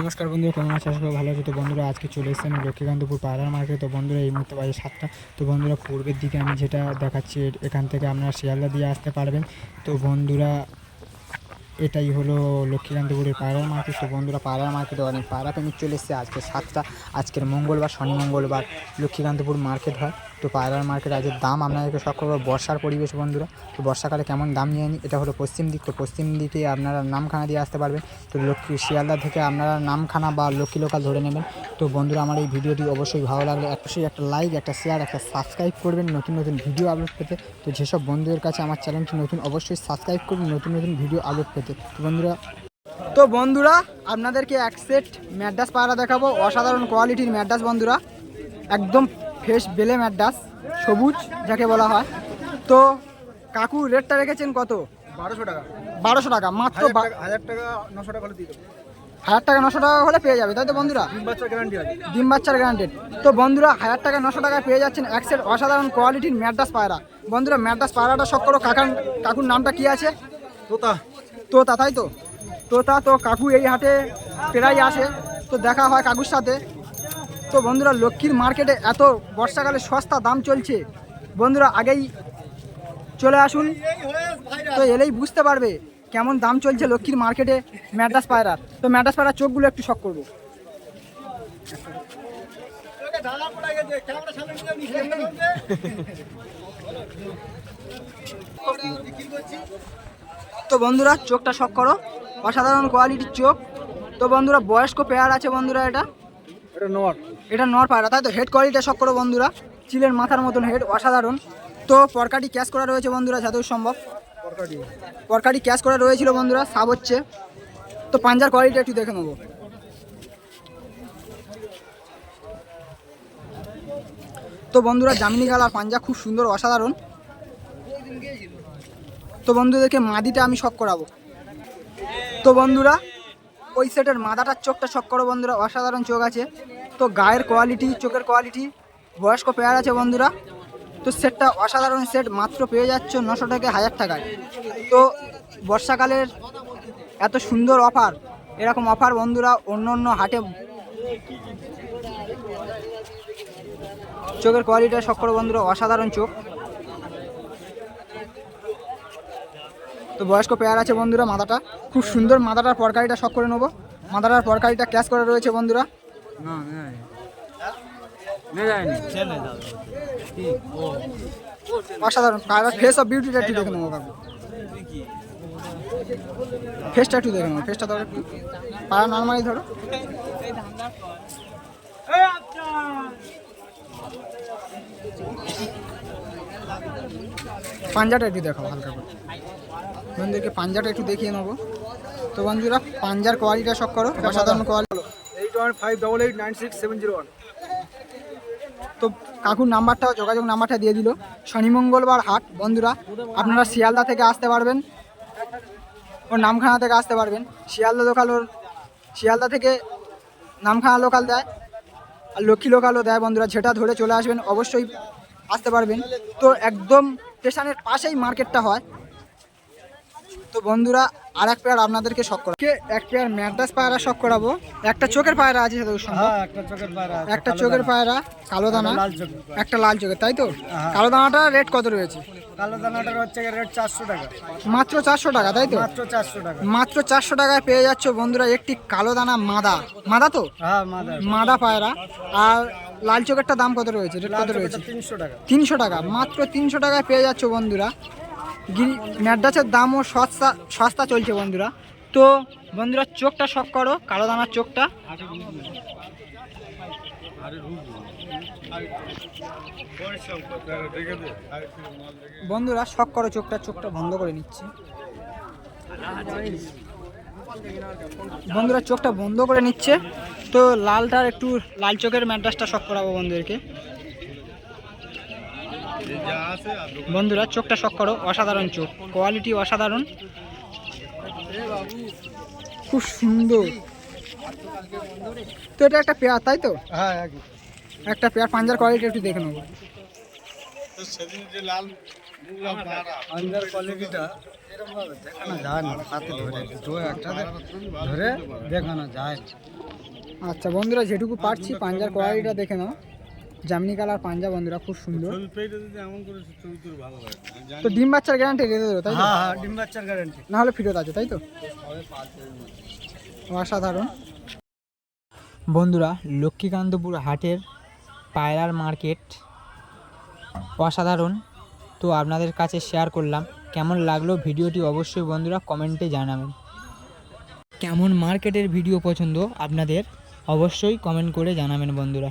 নমস্কার বন্ধুরা, কেমন আছে? আসলে ভালো আছে। তো বন্ধুরা, আজকে চলে এসেছি আমি লক্ষ্মীকান্তপুর পাড়ার মার্কেট। তো বন্ধুরা, এই মুহূর্তে বাজে সাতটা। তো বন্ধুরা, পূর্বের দিকে আমি যেটা দেখাচ্ছি এখান থেকে আপনারা শিয়ালদা দিয়ে আসতে পারবেন। তো বন্ধুরা এটাই হলো লক্ষ্মীকান্তপুরের পায়রা মার্কেট। তো বন্ধুরা পায়রা মার্কেটে অনেক পায়রা প্রেমিক চলে এসেছে আজকে সাতটা। আজকের মঙ্গলবার, শনি মঙ্গলবার লক্ষ্মীকান্তপুর মার্কেট হয়। তো পায়রার মার্কেট আজকের দাম আপনাদেরকে সব করব বর্ষার পরিবেশ বন্ধুরা। তো বর্ষাকালে কেমন দাম নিয়ে নিই এটা হলো পশ্চিম দিক। তো পশ্চিম দিকে আপনারা নামখানা দিয়ে আসতে পারবেন। তো লক্ষ্মী শিয়ালদা থেকে আপনারা নামখানা বা লক্ষ্মী লোকাল ধরে নেবেন। তো বন্ধুরা, আমার এই ভিডিওটি অবশ্যই ভালো লাগলে অবশ্যই একটা লাইক একটা শেয়ার একটা সাবস্ক্রাইব করবেন নতুন নতুন ভিডিও আপলোড পেতে। তো যেসব বন্ধুদের কাছে আমার চ্যানেলটি নতুন, অবশ্যই সাবস্ক্রাইব করবেন। নতুন নতুন ভিডিও আপলোড পেতে। তো বন্ধুরা তো বন্ধুরা আপনাদেরকে এক সেট ম্যাডাস পায়রা দেখাবো। অসাধারণ কোয়ালিটির ম্যাডাস বন্ধুরা। একদম ফ্রেশ বেলে ম্যাডাস সবুজ যাকে বলা হয়। তো কাকু রেটটা রেখেছেন কত? বারোশো টাকা। বারোশো টাকা মাত্র হাজার টাকা নশো টাকা দিয়ে দেবো। হাজার টাকা নশো টাকা হলে পেয়ে যাবে তাই তো বন্ধুরা? ডিম বাচ্চার গ্যারান্টেড তো বন্ধুরা হাজার টাকা নশো টাকায় পেয়ে যাচ্ছেন এক সেট অসাধারণ কোয়ালিটির ম্যাডাস পায়রা বন্ধুরা ম্যাডাস পায়রাটা সব করো কাকার কাকুর নামটা কি আছে? তোতা। তোতা তাই তো। তোতা তো কাকু এই হাটে প্রায় আসে। তো দেখা হয় কাকুর সাথে। তো বন্ধুরা লক্ষ্মীর মার্কেটে এত বর্ষাকালে সস্তা দাম চলছে। বন্ধুরা আগেই চলে আসুন। তো এলেই বুঝতে পারবে কেমন দাম চলছে লক্ষ্মীর মার্কেটে ম্যাডাস পায়রার। তো ম্যাডাস পায়রার চোখগুলো একটু শখ করব। তো বন্ধুরা চোখটা শখ করো। অসাধারণ কোয়ালিটির চোখ। তো বন্ধুরা বয়স্ক পেয়ার আছে বন্ধুরা এটা। এটা নট এটা নর পায়রা তাই তো? হেড কোয়ালিটিটা শখ করো বন্ধুরা। চিলের মাথার মতন হেড অসাধারণ। তো পরকাটি ক্যাশ করা রয়েছে বন্ধুরা যতদূর সম্ভব। পরকাটি। ক্যাশ করা রয়েছিল বন্ধুরা সাব হচ্ছে। তো পাঞ্জার কোয়ালিটি একটু দেখে নেব। তো বন্ধুরা জামিনি গাল আর পাঞ্জা খুব সুন্দর অসাধারণ। তো বন্ধুদেরকে মাদিটা আমি শখ করাবো। তো বন্ধুরা, ওই সেটের মাদাটার চোখটা শখ করো বন্ধুরা, অসাধারণ চোখ আছে। তো গায়ের কোয়ালিটি চোখের কোয়ালিটি বয়স্ক পেয়ার আছে বন্ধুরা। তো সেটটা অসাধারণ সেট, মাত্র পেয়ে যাচ্ছ নশো টাকা হাজার টাকায়। তো বর্ষাকালের এত সুন্দর অফার এরকম অফার বন্ধুরা অন্য অন্য হাটে চোখের কোয়ালিটিটা শখ করো বন্ধুরা, অসাধারণ চোখ। তো বয়স্ক পেয়ার আছে বন্ধুরা মাদাটা খুব সুন্দর মাদাটার পরকারিটা শখ করে নেব। মাদাটার পরকারিটা ক্যাশ করে রয়েছে বন্ধুরা। না অসাধারণ। পায়রা ফেস অফ বিউটিটা একটু দেখে নেব কাকু। ফেসটা একটু দেখে নেব। ফেসটা ধরো একটু। পায়রা নর্মালি ধরো। পাঞ্জাটা একটু দেখো হালকা করে। বন্ধুদেরকে পাঞ্জাটা একটু দেখিয়ে নেব। তো বন্ধুরা পাঞ্জার কোয়ালিটিটা শখ করো অসাধারণ quality eight one five double eight nine six seven zero one. তো কাকুর নাম্বারটা যোগাযোগ নাম্বারটা দিয়ে দিল। শনি মঙ্গলবার হাট বন্ধুরা আপনারা শিয়ালদা থেকে আসতে পারবেন। ওর নামখানা থেকে আসতে পারবেন। শিয়ালদা লোকাল ওর শিয়ালদা থেকে নামখানা লোকাল দেয় আর লক্ষ্মী লোকালও দেয় বন্ধুরা। যেটা ধরে চলে আসবেন অবশ্যই আসতে পারবেন। তো একদম স্টেশনের পাশেই মার্কেটটা হয়। তো বন্ধুরা আর এক পেয়ার আপনাদেরকে শখ করা এক পেয়ার ম্যাড্রাস পায়রা শখ করাবো। একটা চোখের পায়রা আছে হ্যাঁ একটা চোখের পায়রা একটা কালো চোখের দানা। পায়রা কালো দানা। একটা লাল চোখের তাই তো? হ্যাঁ। কালো দানাটা রেট কত রয়েছে? কালো দানাটার হচ্ছে রেট চারশো টাকা। মাত্র চারশো টাকা তাই তো? মাত্র চারশো টাকা। মাত্র চারশো টাকায় পেয়ে যাচ্ছ বন্ধুরা একটি কালো দানা মাদা। মাদা তো? হ্যাঁ মাদা। পায়রা। আর লাল চোখেরটা দাম কত রয়েছে? রেট কত রয়েছে? তিনশো টাকা। তিনশো টাকা। মাত্র তিনশো টাকায় পেয়ে যাচ্ছ বন্ধুরা। ম্যাডাসের দামও সস্তা সস্তা চলছে বন্ধুরা। তো বন্ধুরা, চোখটা শখ করো, কালো দানার চোখটা। বন্ধুরা শখ করো চোখটা চোখটা বন্ধ করে নিচ্ছে। বন্ধুরা, চোখটা বন্ধ করে নিচ্ছে। তো লালটার একটু, লাল চোখের ম্যাড্রাসটা শখ করাবো বন্ধুদেরকে। বন্ধুরা চোখটা শখ করো অসাধারণ চোখ। কোয়ালিটি অসাধারণ। খুব সুন্দর। তো এটা একটা পেয়ার তাই তো? হ্যাঁ একটা পেয়ার পাঞ্জার কোয়ালিটি একটু দেখে নেব। পাঞ্জার কোয়ালিটিটা দেখানো যায় না হাতে ধরে। দুটো একসাথে ধরে দেখানো যায় আচ্ছা বন্ধুরা যেটুকু পারছি পাঞ্জার কোয়ালিটিটা দেখে নাও। জামনি কালার পাঞ্জা বন্ধুরা খুব সুন্দর। তো ডিম বাচ্চার গ্যারান্টি রেখে দেবো তাই তো? হ্যাঁ হ্যাঁ ডিম বাচ্চার গ্যারান্টি না হলে ফেরত আছে তাই তো? অসাধারণ। বন্ধুরা লক্ষ্মীকান্তপুর হাটের পায়রার মার্কেট। অসাধারণ। তো আপনাদের কাছে শেয়ার করলাম। কেমন লাগল ভিডিওটি অবশ্যই বন্ধুরা কমেন্টে জানাবেন। কেমন মার্কেটের ভিডিও পছন্দ আপনাদের অবশ্যই কমেন্ট করে জানাবেন বন্ধুরা।